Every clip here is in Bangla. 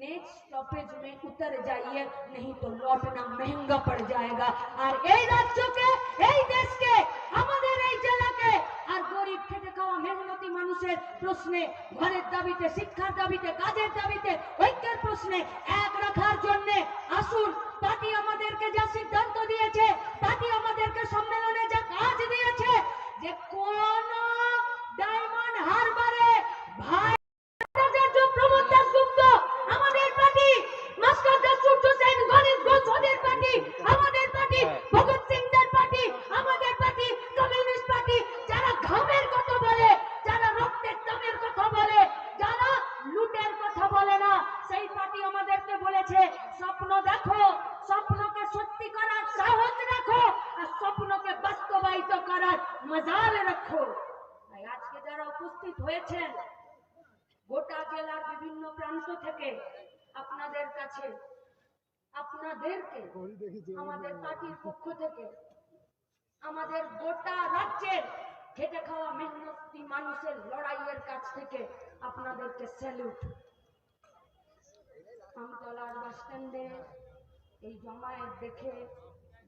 नेक्स्ट स्टॉपेज में उतर जाइए नहीं तो लौटना महंगा पड़ जाएगा আর এই রাজ্যকে এই দেশকে আমাদের এই জেলাকে আর গরিব খেটে খাওয়া মেহনতি মানুষের প্রশ্নে ঘরের দাবিতে শিক্ষার দাবিতে কাজের দাবিতে ঐক্যের প্রশ্নে এক রাখার জন্য আসুন পার্টি আমাদেরকে যা সিদ্ধান্ত করার রাখো। তাই আজকে যারা উপস্থিত হয়েছেন, গোটা জেলার বিভিন্ন প্রান্ত থেকে আপনাদের কাছে, আপনাদেরকে, আমাদের পার্টির পক্ষ থেকে, আমাদের গোটা রাজ্যের খেটে খাওয়া মেহনতি মানুষের লড়াইয়ের কাছ থেকে আপনাদেরকে স্যালুট আমতলার বাস স্ট্যান্ডে এই জমায়েত দেখে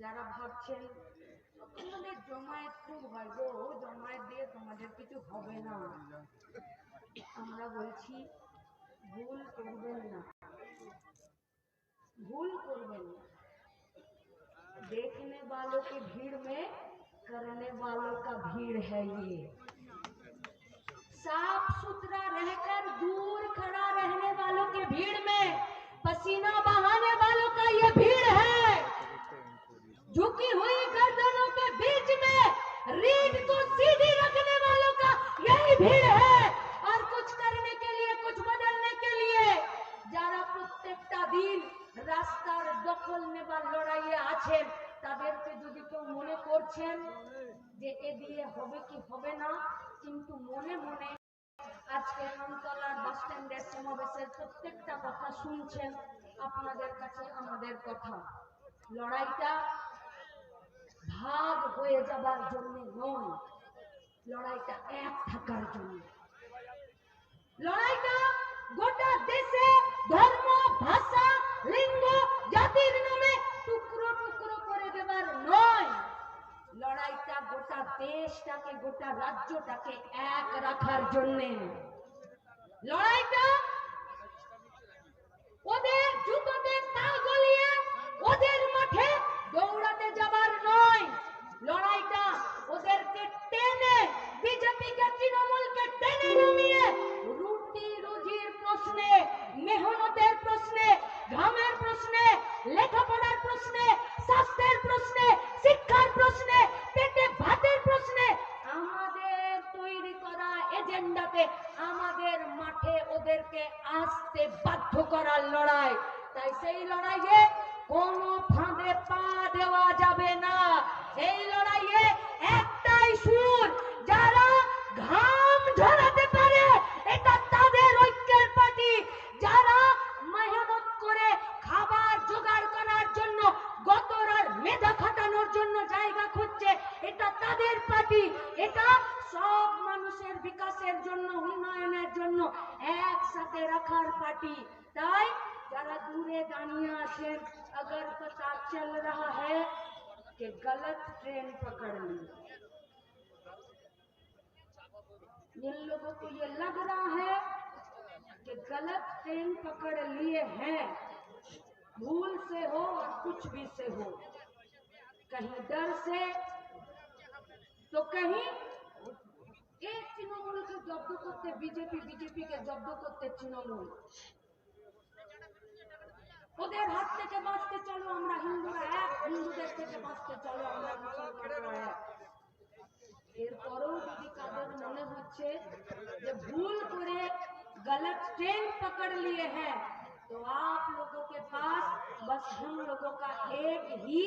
যারা ভাবছেন তোমাদের জমায়েত খুব হয় গো জমায়েত দিয়ে তোমাদের কিছু হবে না। আমরা বলছি, ভুল করবেন না। ভুল করবেন না। देखने वालों की भीड़ में करने वालों का भीड़ है ये साफ़ सुथरा रहकर दूर खड़ा रहने वालों की भीड़ में पसीना बहाने वालों का ये भीड़ है আছেন তাদেরকে যদি কেউ মনে করছেন যে এ দিয়ে হবে কি হবে না, কিন্তু মনে মনে আজকে আমতলার বাস স্ট্যান্ডের সমাবেশের প্রত্যেকটা কথা শুনছেন, আপনাদের কাছে আমাদের কথা। লড়াইটা ভাগ হয়ে যাবার জন্য নয়, লড়াইটা এক থাকার জন্য। গোটা দেশটাকে গোটা রাজ্যটাকে এক রাখার জন্যে লড়াইটা লড়াই, সেই লড়াইয়ে কোনো ফাঁদে পা দেওয়া যাবে না। এই লড়াইয়ে একটাই সুর, যারা ঘাম ঝরাতে পারে, এটা তাদের ঐক্যের পার্টি যারা মেহনত করে খাবার জোগাড় করার জন্য গতরার মেধা খাটানোর জন্য জায়গা খুঁজছে, এটা তাদের পার্টি এটা সব মানুষের বিকাশের জন্য, উন্নয়নের জন্য একসাথে রাখার পার্টি में दानिया से अगर पता चल रहा है कि गलत ट्रेन पकड़ ली। जिन लोगों को ये लग रहा है कि गलत ट्रेन पकड़ लिए हैं। भूल से हो और कुछ भी से हो। कहीं डर से तो कहीं एक तृणमूल के जब्द करते बीजेपी बीजेपी के जब्द करते तृणमूल। ওদের হাত থেকে বাঁচতে চলো আমরা হিন্দুরা এক হিন্দুদের থেকে বাঁচতে চলো আমরা মুসলমানরা এক এরপরেও যদি কাদের মনে হচ্ছে যে ভুল করে गलत ट्रेन पकड़ लिए हैं तो आप लोगों के पास बस हम लोगों का एक ही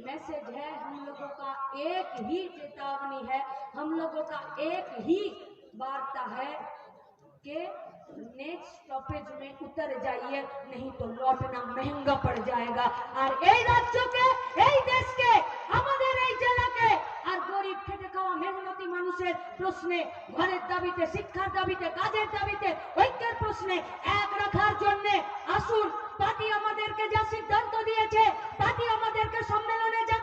मैसेज है हम लोगों का एक ही चेतावनी है हम लोगों का एक ही वार्ता है कि নেক্সট স্টপেজ মে উতর যাইয়ে नहीं तो लौटना महंगा पड़ जाएगा। আর এই রাজ্যকে এই দেশকে আমাদের এই জেলাকে আর গরিব খেটে খাওয়া মেহনতি মানুষের প্রশ্নে ঘরের দাবিতে শিক্ষার দাবিতে কাজের দাবিতে ঐক্যের প্রশ্নে এক রাখার জন্য আসুন পার্টি আমাদেরকে যা সিদ্ধান্ত দিয়েছে পার্টি আমাদেরকে সম্মেলনে যা